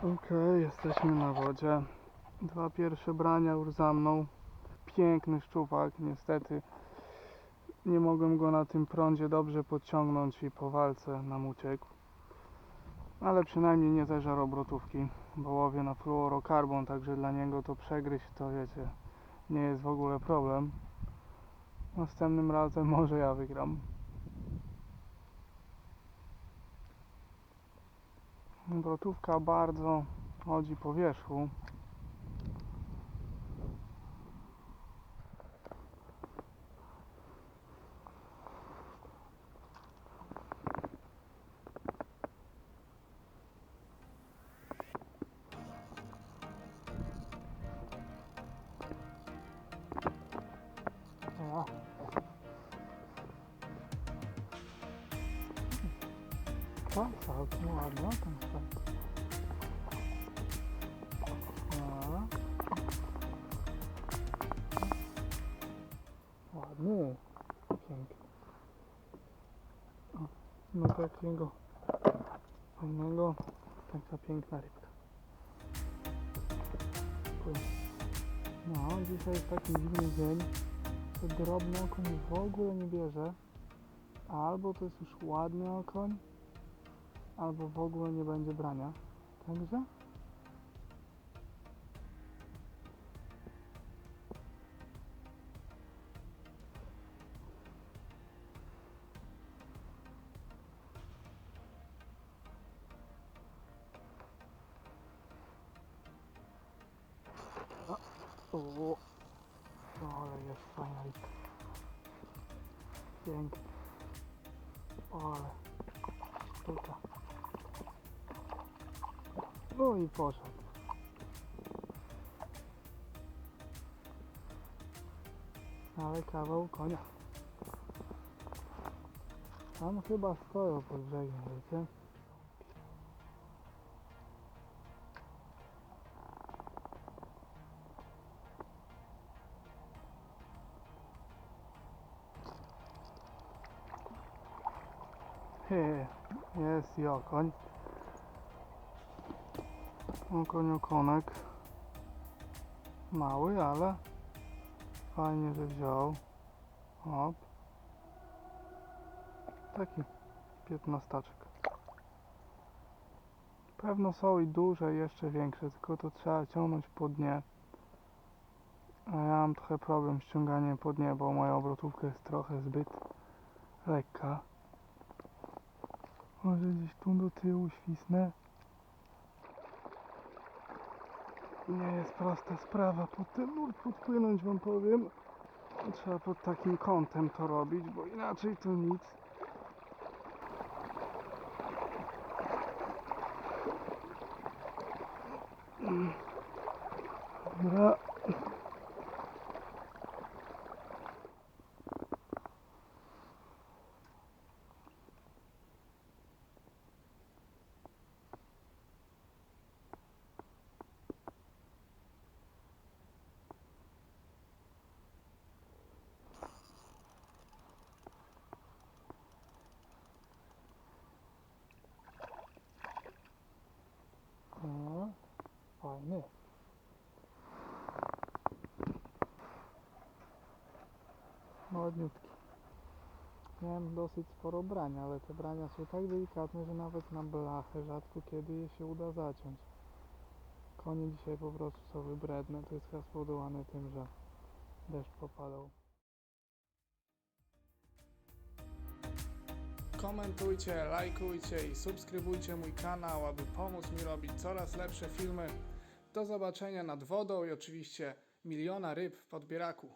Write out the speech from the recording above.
Okej, jesteśmy na wodzie. Dwa pierwsze brania już za mną. Piękny szczupak, niestety nie mogłem go na tym prądzie dobrze podciągnąć i po walce nam uciekł. Ale przynajmniej nie zeżar obrotówki, bo łowię na fluorokarbon, także dla niego to przegryźć to wiecie, nie jest w ogóle problem. Następnym razem może ja wygram. Obrotówka bardzo chodzi po wierzchu. To całkiem ładnie, ten fakt. No. Ładny. Piękny. O, no takiego fajnego, taka piękna rybka. No, dzisiaj jest taki dziwny dzień, że drobny okoń w ogóle nie bierze. Albo to jest już ładny okoń, albo w ogóle nie będzie brania. Także O, ale jest fajna rybka. Pięknie. Ale No i poszedł. Ale kawał konia. Tam chyba stoją pod brzegiem, wiecie? Jest i okoń. Okoń, okonek. Mały, ale fajnie, że wziął. Hop. Taki piętnastaczek. Pewno są i duże, i jeszcze większe, tylko to trzeba ciągnąć po dnie. A ja mam trochę problem z ciąganiem po dnie, bo moja obrotówka jest trochę zbyt lekka. Może gdzieś tu do tyłu świsnę. Nie jest prosta sprawa pod ten nurt podpłynąć wam powiem. Trzeba pod takim kątem to robić, bo inaczej to nic. Dobra. O, fajny. Ładniutki. Miałem dosyć sporo brania, ale te brania są tak delikatne, że nawet na blachę rzadko kiedy je się uda zaciąć. Konie dzisiaj po prostu są wybredne. To jest chyba spowodowane tym, że deszcz popadał. Komentujcie, lajkujcie i subskrybujcie mój kanał, aby pomóc mi robić coraz lepsze filmy. Do zobaczenia nad wodą i oczywiście miliona ryb w podbieraku.